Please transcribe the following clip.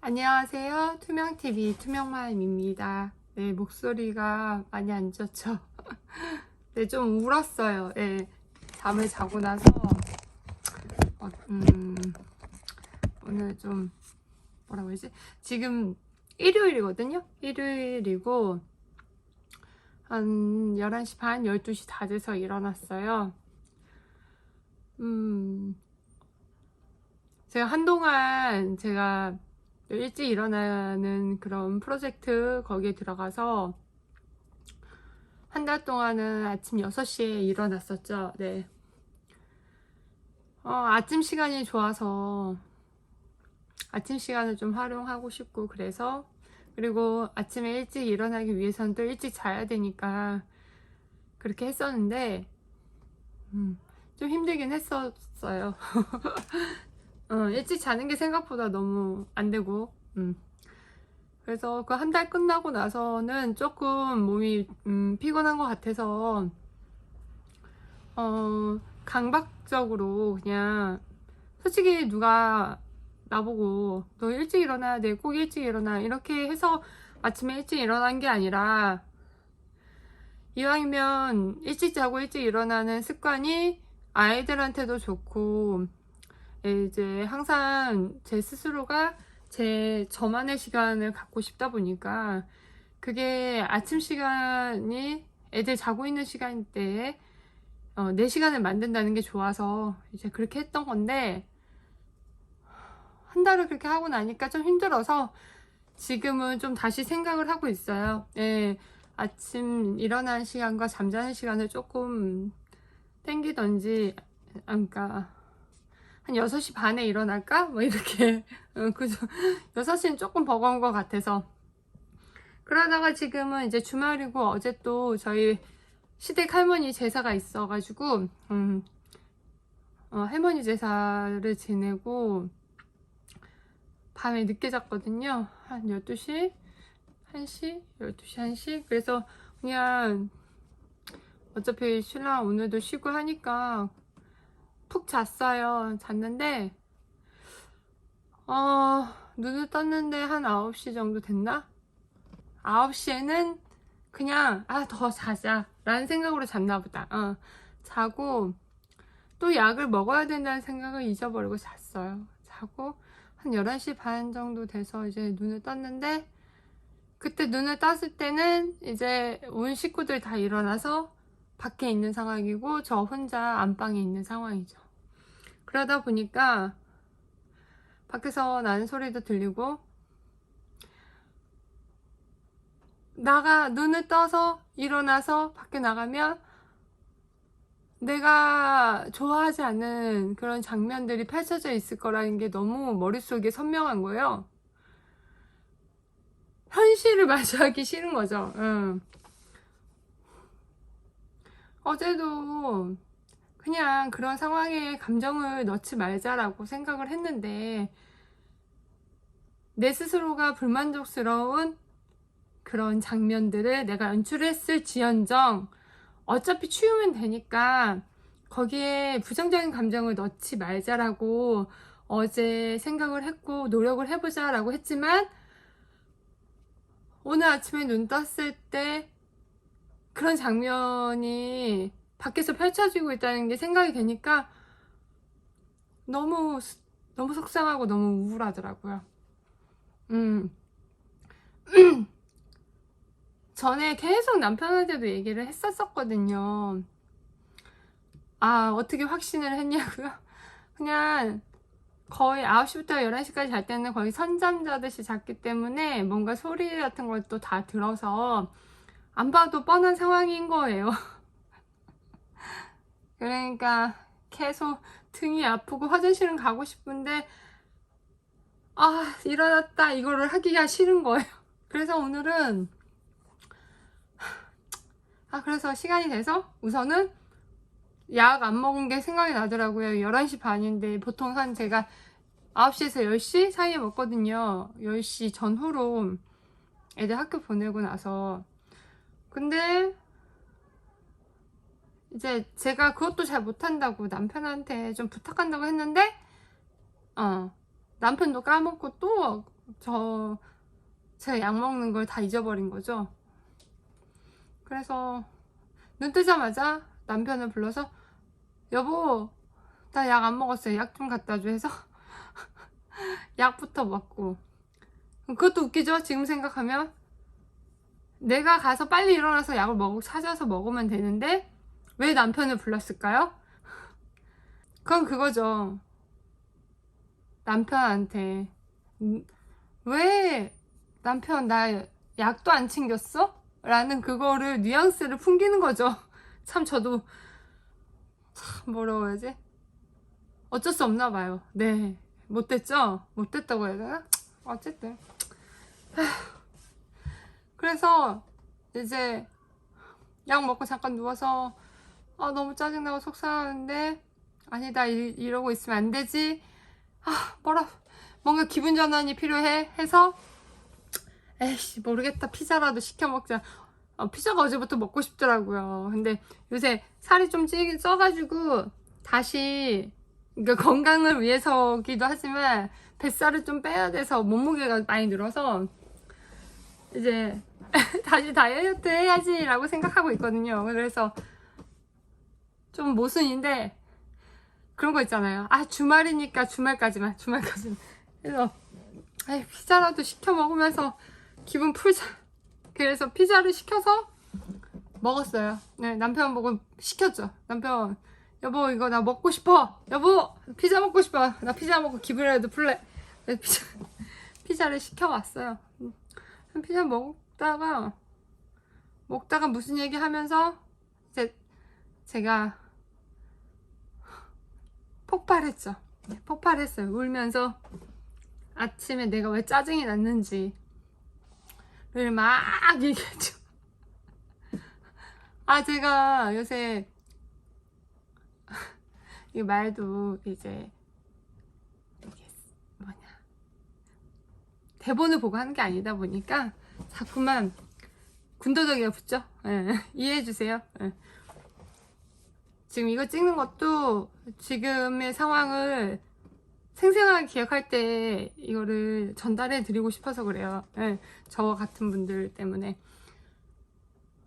안녕하세요. 투명TV 투명마임입니다. 네, 목소리가 많이 안 좋죠? 네, 좀 울었어요. 네, 잠을 자고 나서, 어, 음, 오늘 좀, 뭐라고 해야지? 지금 일요일이거든요? 일요일이고, 한 11시 반, 12시 다 돼서 일어났어요. 음, 제가 한동안 제가 일찍 일어나는 그런 프로젝트 거기에 들어가서 한 달 동안은 아침 6시에 일어났었죠. 네. 어, 아침 시간이 좋아서 아침 시간을 좀 활용하고 싶고 그래서 그리고 아침에 일찍 일어나기 위해서는 또 일찍 자야 되니까 그렇게 했었는데 음, 좀 힘들긴 했었어요. 어, 일찍 자는 게 생각보다 너무 안 되고, 음. 그래서 그 한 달 끝나고 나서는 조금 몸이 음, 피곤한 것 같아서, 어, 강박적으로 그냥, 솔직히 누가 나보고, 너 일찍 일어나야 돼, 꼭 일찍 일어나, 이렇게 해서 아침에 일찍 일어난 게 아니라, 이왕이면 일찍 자고 일찍 일어나는 습관이 아이들한테도 좋고, 이제 항상 제 스스로가 제 저만의 시간을 갖고 싶다 보니까 그게 아침 시간이 애들 자고 있는 시간 때에 어, 내 시간을 만든다는 게 좋아서 이제 그렇게 했던 건데 한 달을 그렇게 하고 나니까 좀 힘들어서 지금은 좀 다시 생각을 하고 있어요. 예, 아침 일어나는 시간과 잠자는 시간을 조금 땡기던지, 아, 그러니까 한 6시 반에 일어날까? 뭐 이렇게. 어, 그죠 6시는 조금 버거운 것 같아서. 그러다가 지금은 이제 주말이고 어제 또 저희 시댁 할머니 제사가 있어가지고 음, 어, 할머니 제사를 지내고 밤에 늦게 잤거든요. 한 12시? 1시? 12시 1시? 그래서 그냥 어차피 신랑 오늘도 쉬고 하니까 푹 잤어요. 잤는데, 어, 눈을 떴는데 한 9시 정도 됐나? 9시에는 그냥, 아, 더 자자. 라는 생각으로 잤나 보다. 어, 자고, 또 약을 먹어야 된다는 생각을 잊어버리고 잤어요. 자고, 한 11시 반 정도 돼서 이제 눈을 떴는데, 그때 눈을 떴을 때는 이제 온 식구들 다 일어나서 밖에 있는 상황이고 저 혼자 안방에 있는 상황이죠. 그러다 보니까 밖에서 나는 소리도 들리고 나가 눈을 떠서 일어나서 밖에 나가면 내가 좋아하지 않는 그런 장면들이 펼쳐져 있을 거라는 게 너무 머릿속에 선명한 거예요. 현실을 마주하기 싫은 거죠. 응. 어제도 그냥 그런 상황에 감정을 넣지 말자라고 생각을 했는데 내 스스로가 불만족스러운 그런 장면들을 내가 연출했을 지연정 어차피 치우면 되니까 거기에 부정적인 감정을 넣지 말자라고 어제 생각을 했고 노력을 해보자 라고 했지만 오늘 아침에 눈 떴을 때 그런 장면이 밖에서 펼쳐지고 있다는 게 생각이 되니까 너무 너무 속상하고 너무 우울하더라고요. 음. 전에 계속 남편한테도 얘기를 했었었거든요. 아, 어떻게 확신을 했냐고요? 그냥 거의 9시부터 11시까지 잘 때는 거의 선잠 자듯이 잤기 때문에 뭔가 소리 같은 것도 다 들어서 안 봐도 뻔한 상황인 거예요. 그러니까 계속 등이 아프고 화장실은 가고 싶은데 아 일어났다 이거를 하기가 싫은 거예요. 그래서 오늘은 아 그래서 시간이 돼서 우선은 약 안 먹은 게 생각이 나더라고요. 11시 반인데 보통 한 제가 9시에서 10시 사이에 먹거든요. 10시 전후로 애들 학교 보내고 나서 근데 이제 제가 그것도 잘 못한다고 남편한테 좀 부탁한다고 했는데 어 남편도 까먹고 또 저 제가 약 먹는 걸 다 잊어버린 거죠. 그래서 눈 뜨자마자 남편을 불러서 여보 나 약 안 먹었어요. 약 좀 갖다 줘 해서 약부터 먹고 그것도 웃기죠? 지금 생각하면 내가 가서 빨리 일어나서 약을 먹 찾아서 먹으면 되는데 왜 남편을 불렀을까요? 그건 그거죠. 남편한테 음, 왜 남편 나 약도 안 챙겼어? 라는 그거를 뉘앙스를 풍기는 거죠. 참 저도 참 뭐라고 해야지? 어쩔 수 없나 봐요. 네. 못됐죠? 못됐다고 해야 되나? 어쨌든. 그래서 이제 약 먹고 잠깐 누워서 아 너무 짜증나고 속상하는데 아니다 이, 이러고 있으면 안 되지. 아 뭐라 뭔가 기분 전환이 필요해? 해서 에이씨 모르겠다. 피자라도 시켜 먹자. 어, 피자가 어제부터 먹고 싶더라고요. 근데 요새 살이 좀 찌, 쪄가지고 다시 그러니까 건강을 위해서기도 하지만 뱃살을 좀 빼야 돼서 몸무게가 많이 늘어서 이제 다시 다이어트 해야지 라고 생각하고 있거든요. 그래서 좀 모순인데 그런 거 있잖아요. 아 주말이니까 주말까지만 주말까지만. 그래서 아이, 피자라도 시켜 먹으면서 기분 풀자. 그래서 피자를 시켜서 먹었어요. 네 남편 보고 시켰죠. 남편 여보 이거 나 먹고 싶어. 여보 피자 먹고 싶어. 나 피자 먹고 기분이라도 풀래. 피자 피자를 시켜왔어요. 음. 피자 먹 다가 먹다가 무슨 얘기 하면서 이제 제가 폭발했죠. 네, 폭발했어요. 울면서 아침에 내가 왜 짜증이 났는지를 막 얘기했죠. 아 제가 요새 이 말도 이제 뭐냐 대본을 보고 하는 게 아니다 보니까 자꾸만 군더더기가 붙죠. 예, 이해해 주세요. 예. 지금 이거 찍는 것도 지금의 상황을 생생하게 기억할 때 이거를 전달해 드리고 싶어서 그래요. 예, 저와 같은 분들 때문에.